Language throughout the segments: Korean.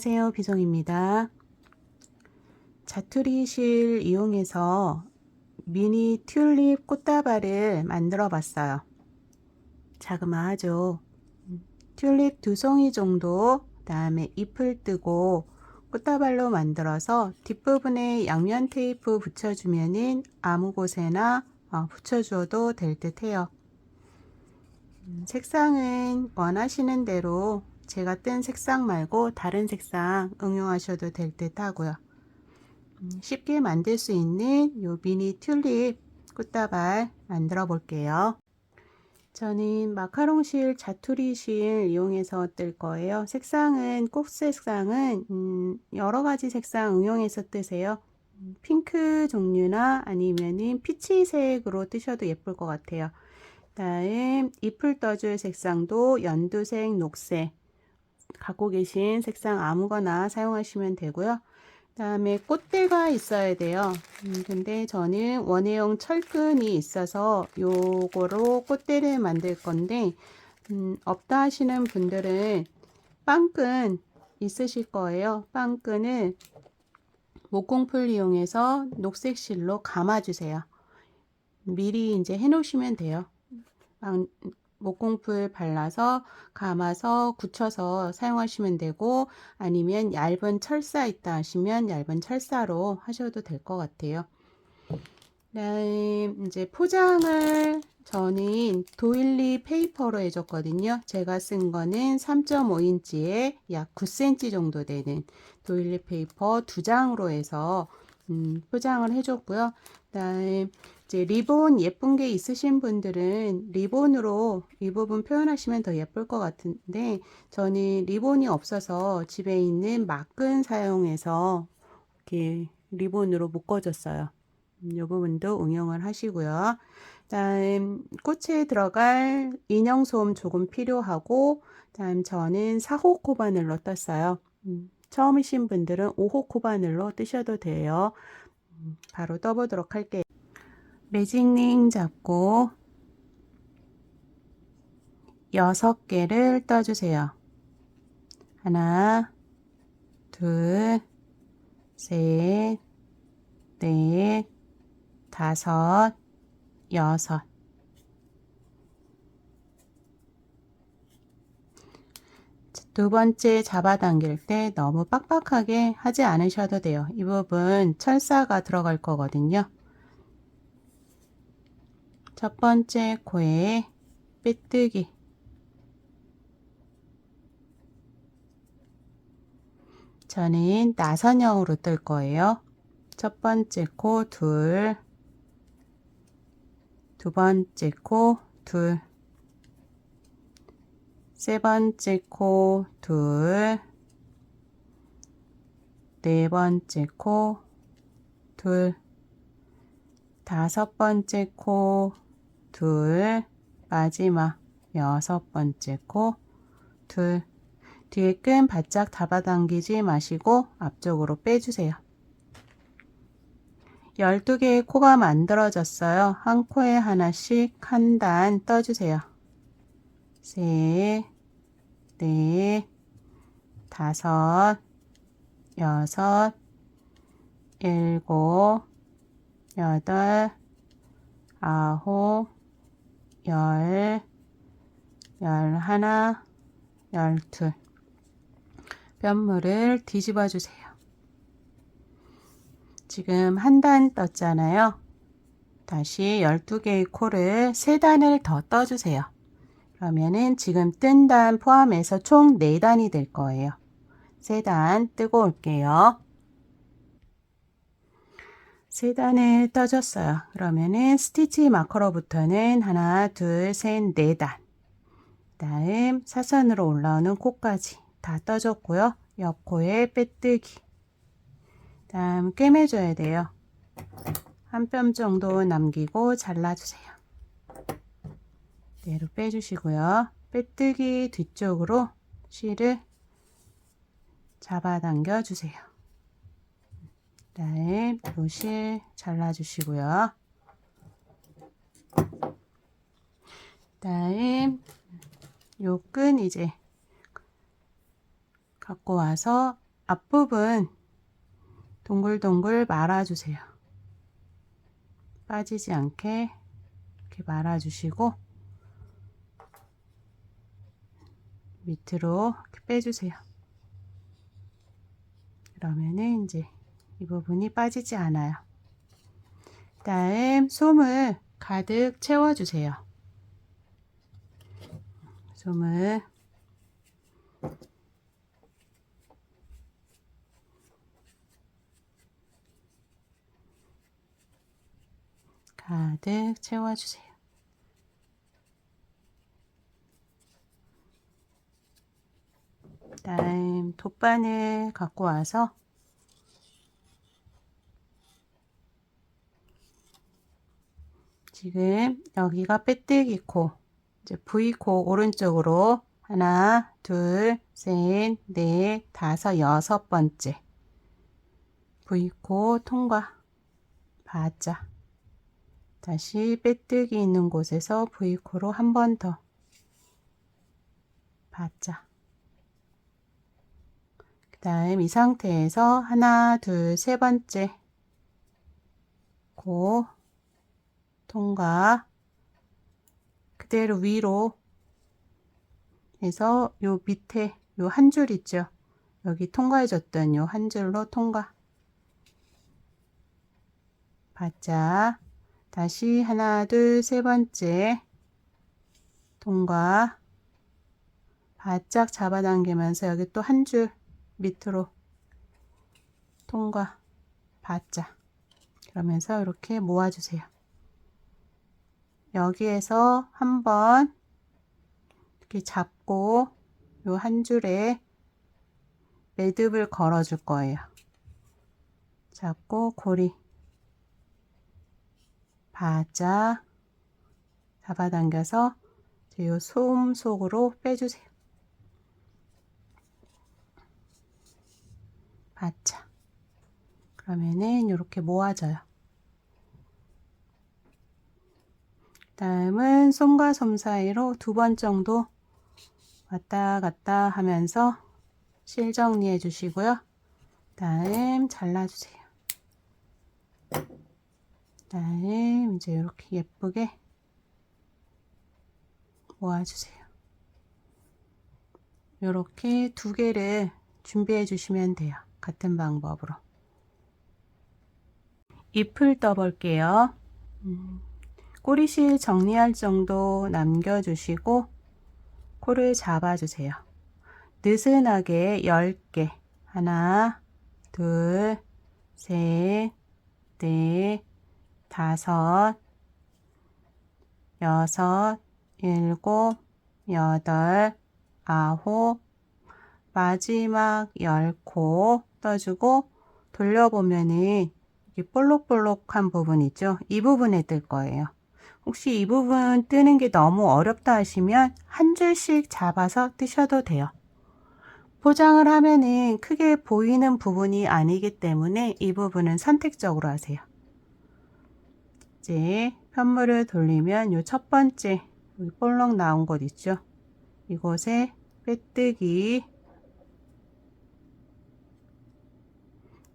안녕하세요. 비송입니다. 자투리 실 이용해서 미니 튤립 꽃다발을 만들어 봤어요. 자그마하죠. 튤립 두 송이 정도, 그다음에 잎을 뜨고 꽃다발로 만들어서 뒷부분에 양면 테이프 붙여주면은 아무 곳에나 어, 붙여주어도 될 듯 해요. 음, 색상은 원하시는 대로 제가 뜬 색상 말고 다른 색상 응용하셔도 될 듯 하고요. 음, 쉽게 만들 수 있는 요 미니 튤립 꽃다발 만들어 볼게요. 저는 마카롱 실, 자투리 실 이용해서 뜰 거예요. 색상은 꽃 색상은 음, 여러 가지 색상 응용해서 뜨세요. 음, 핑크 종류나 아니면은 피치색으로 뜨셔도 예쁠 것 같아요. 다음 잎을 떠줄 색상도 연두색, 녹색 갖고 계신 색상 아무거나 사용하시면 되고요. 다음에 꽃대가 있어야 돼요. 음, 근데 저는 원예용 철근이 있어서 요거로 꽃대를 만들 건데 음, 없다 하시는 분들은 빵끈 있으실 거예요. 빵끈을 목공풀 이용해서 녹색 실로 감아주세요. 미리 이제 해놓으시면 돼요. 빵- 목공풀 발라서 감아서 굳혀서 사용하시면 되고 아니면 얇은 철사 있다 하시면 얇은 철사로 하셔도 될 것 같아요. 그다음 이제 포장을 저는 도일리 페이퍼로 해줬거든요. 제가 쓴 거는 3.5인치에 약 9cm 정도 되는 도일리 페이퍼 두 장으로 해서 음, 포장을 해줬고요. 그다음 이제 리본 예쁜 게 있으신 분들은 리본으로 이 부분 표현하시면 더 예쁠 것 같은데 저는 리본이 없어서 집에 있는 막근 사용해서 이렇게 리본으로 묶어줬어요. 음, 이 부분도 응용을 하시고요. 다음 꽃에 들어갈 인형 솜 조금 필요하고 다음 저는 4호 코바늘로 떴어요. 음, 처음이신 분들은 5호 코바늘로 뜨셔도 돼요. 음, 바로 떠보도록 할게요. 매직링 잡고 여섯 개를 떠주세요. 하나, 둘, 셋, 넷, 다섯, 여섯. 두 번째 잡아당길 때 너무 빡빡하게 하지 않으셔도 돼요. 이 부분 철사가 들어갈 거거든요. 첫 번째 코에 빼뜨기. 저는 나선형으로 뜰 거예요. 첫 번째 코 둘, 두 번째 코 둘, 세 번째 코 둘, 네 번째 코 둘, 다섯 번째 코 둘, 마지막 여섯 번째 코, 둘. 뒤에 끈 바짝 잡아당기지 마시고 앞쪽으로 빼주세요. 12개의 코가 만들어졌어요. 한 코에 하나씩 한 단 떠주세요. 셋, 넷, 다섯, 여섯, 일곱, 여덟, 아홉, 열, 열하나, 열둘. 뼘물을 뒤집어 주세요. 지금 한 단 떴잖아요. 다시 12개의 코를 3단을 더 떠주세요. 그러면은 지금 뜬 단 포함해서 총 4단이 될 거예요. 3단 뜨고 올게요. 3단을 떠줬어요. 그러면은 스티치 마커로부터는 하나, 둘, 셋, 4단. 다음 사선으로 올라오는 코까지 다 떠줬고요. 옆 코에 빼뜨기. 다음 꿰매줘야 돼요. 한 뼘 정도 남기고 잘라주세요. 내로 빼주시고요. 빼뜨기 뒤쪽으로 실을 잡아당겨 주세요. 다음 요실 잘라주시고요. 다음 요 끈 이제 갖고 와서 앞부분 동글동글 말아주세요. 빠지지 않게 이렇게 말아주시고 밑으로 이렇게 빼주세요. 그러면은 이제 이 부분이 빠지지 않아요. 다음 솜을 가득 채워주세요. 솜을 가득 채워주세요. 다음 돗바늘 갖고 와서 지금 여기가 빼뜨기 코, 이제 V 코 오른쪽으로 하나, 둘, 셋, 넷, 다섯, 여섯 번째. V 코 통과. 바자. 다시 빼뜨기 있는 곳에서 V 코로 한 번 더. 바자. 그 다음 이 상태에서 하나, 둘, 세 번째. 고 통과 그대로 위로 해서 요 밑에 요 한 줄 있죠? 여기 통과해줬던 요 한 줄로 통과. 바짝 다시 하나 둘 세 번째 통과. 바짝 잡아당기면서 여기 또 한 줄 밑으로 통과. 바짝. 그러면서 이렇게 모아주세요. 여기에서 한번 이렇게 잡고 요 한 줄에 매듭을 걸어 줄 거예요. 잡고 고리 바짝 잡아당겨서 요솜 속으로 빼주세요. 바짝 그러면은 이렇게 모아져요. 다음은 솜과 솜 사이로 두 번 정도 왔다 갔다 하면서 실 정리해 주시고요. 다음 잘라주세요. 다음 이제 이렇게 예쁘게 모아주세요. 이렇게 두 개를 준비해 주시면 돼요. 같은 방법으로. 잎을 떠볼게요. 음, 꼬리실 정리할 정도 남겨주시고 코를 잡아주세요. 느슨하게 10개 하나 둘 셋, 넷, 다섯, 여섯, 일곱, 여덟, 아홉, 마지막 열 코 떠주고 돌려보면은 볼록볼록한 부분 있죠? 이 부분에 뜰 거예요. 혹시 이 부분 뜨는 게 너무 어렵다 하시면 한 줄씩 잡아서 뜨셔도 돼요. 포장을 하면은 크게 보이는 부분이 아니기 때문에 이 부분은 선택적으로 하세요. 이제 편물을 돌리면 요첫 번째 볼록 나온 곳 있죠? 이곳에 빼뜨기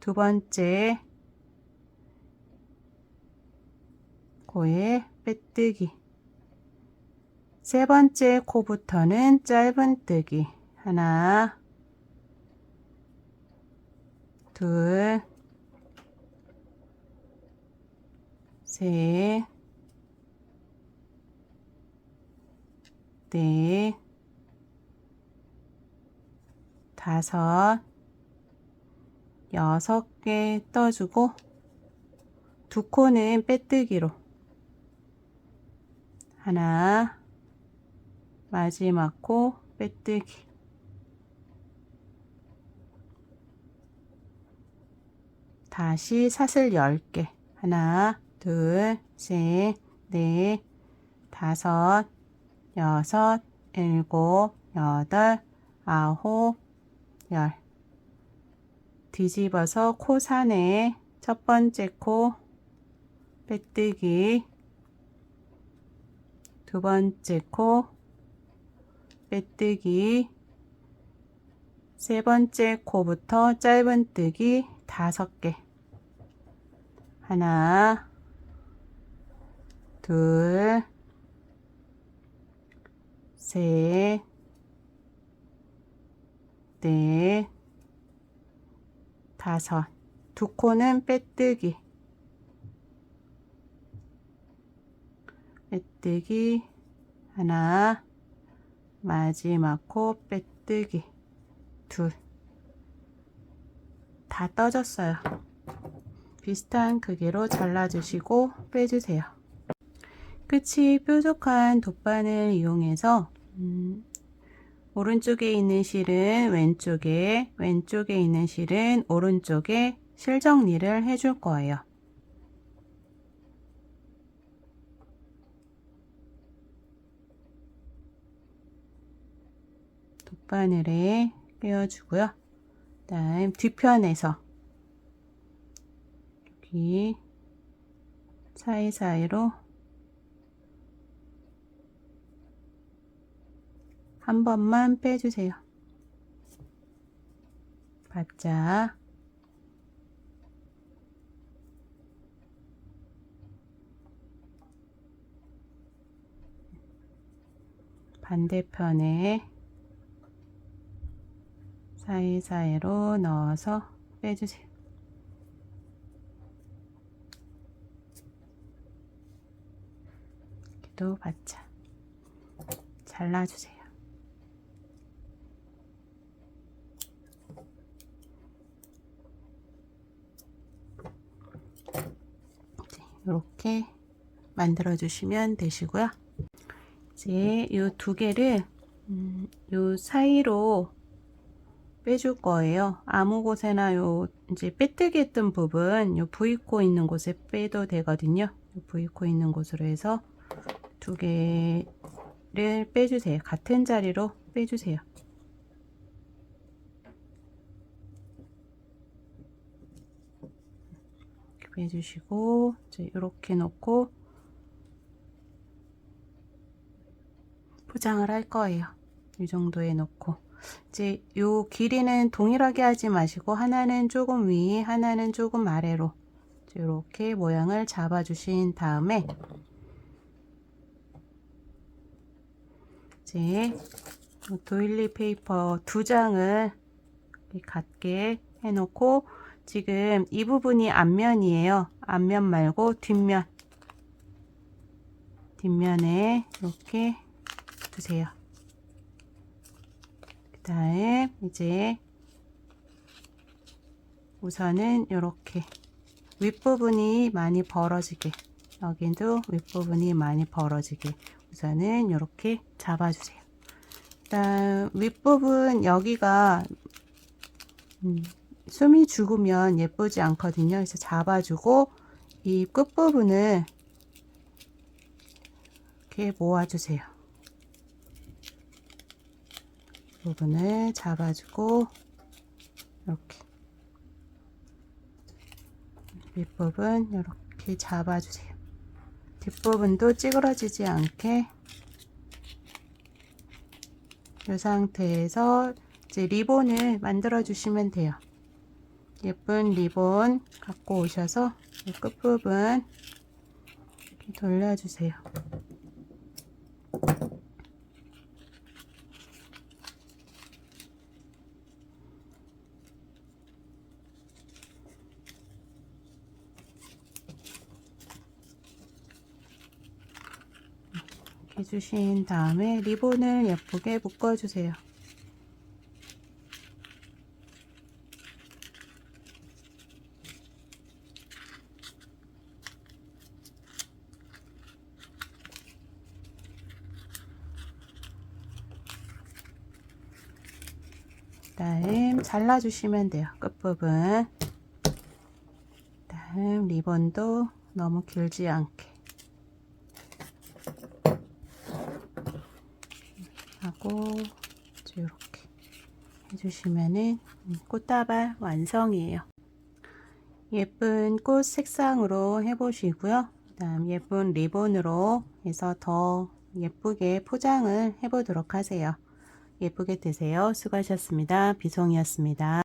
두 번째 코에 빼뜨기. 세 번째 코부터는 짧은 뜨기. 하나 둘 셋, 넷, 다섯, 여섯 개 떠주고 두 코는 빼뜨기로 하나, 마지막 코 빼뜨기. 다시 사슬 10개 하나 둘, 셋, 넷, 다섯, 여섯, 일곱, 여덟, 아홉, 열. 뒤집어서 코 산에 첫 번째 코 빼뜨기 두 번째 코 빼뜨기 세 번째 코부터 짧은뜨기 다섯 개. 하나, 둘, 셋, 넷, 다섯. 두 코는 빼뜨기. 빼뜨기 하나, 마지막 코 빼뜨기 둘. 다 떠졌어요. 비슷한 크기로 잘라주시고 빼주세요. 끝이 뾰족한 돗바늘 이용해서 음, 오른쪽에 있는 실은 왼쪽에, 왼쪽에 있는 실은 오른쪽에 실 정리를 해줄 거예요. 돗 바늘에 빼어주고요. 다음 뒤편에서 여기 사이사이로 한 번만 빼주세요. 바짝 반대편에 사이사이로 넣어서 빼주세요. 이렇게도 바짝 잘라주세요. 이렇게 만들어 주시면 되시고요. 이제 이 두 개를 음, 요 사이로 빼줄 거예요. 아무 곳에나 요 이제 빼뜨기 했던 부분 요 V코 있는 곳에 빼도 되거든요. 요 V코 있는 곳으로 해서 두 개를 빼주세요. 같은 자리로 빼주세요. 빼주시고 이제 이렇게 놓고 포장을 할 거예요. 이 정도에 놓고 이제 요 길이는 동일하게 하지 마시고 하나는 조금 위, 하나는 조금 아래로 이렇게 모양을 잡아 주신 다음에 이제 도일리 페이퍼 두 장을 같게 해놓고 지금 이 부분이 앞면이에요. 앞면 말고 뒷면 뒷면에 이렇게 두세요. 그 다음 이제 우선은 이렇게 윗부분이 많이 벌어지게 여기도 윗부분이 많이 벌어지게 우선은 이렇게 잡아주세요. 일단 윗부분 여기가 음, 숨이 죽으면 예쁘지 않거든요. 그래서 잡아주고 이 끝부분을 이렇게 모아주세요. 부분을 잡아주고 이렇게 윗부분 이렇게 잡아주세요. 뒷부분도 찌그러지지 않게 이 상태에서 이제 리본을 만들어 주시면 돼요. 예쁜 리본 갖고 오셔서 이 끝부분 이렇게 돌려주세요. 주신 다음에 리본을 예쁘게 묶어주세요. 다음 잘라주시면 돼요. 끝부분. 다음 리본도 너무 길지 않게. 하고 이렇게 해주시면은 꽃다발 완성이에요. 예쁜 꽃 색상으로 해보시고요. 그 다음 예쁜 리본으로 해서 더 예쁘게 포장을 해보도록 하세요. 예쁘게 드세요. 수고하셨습니다. 비송이었습니다.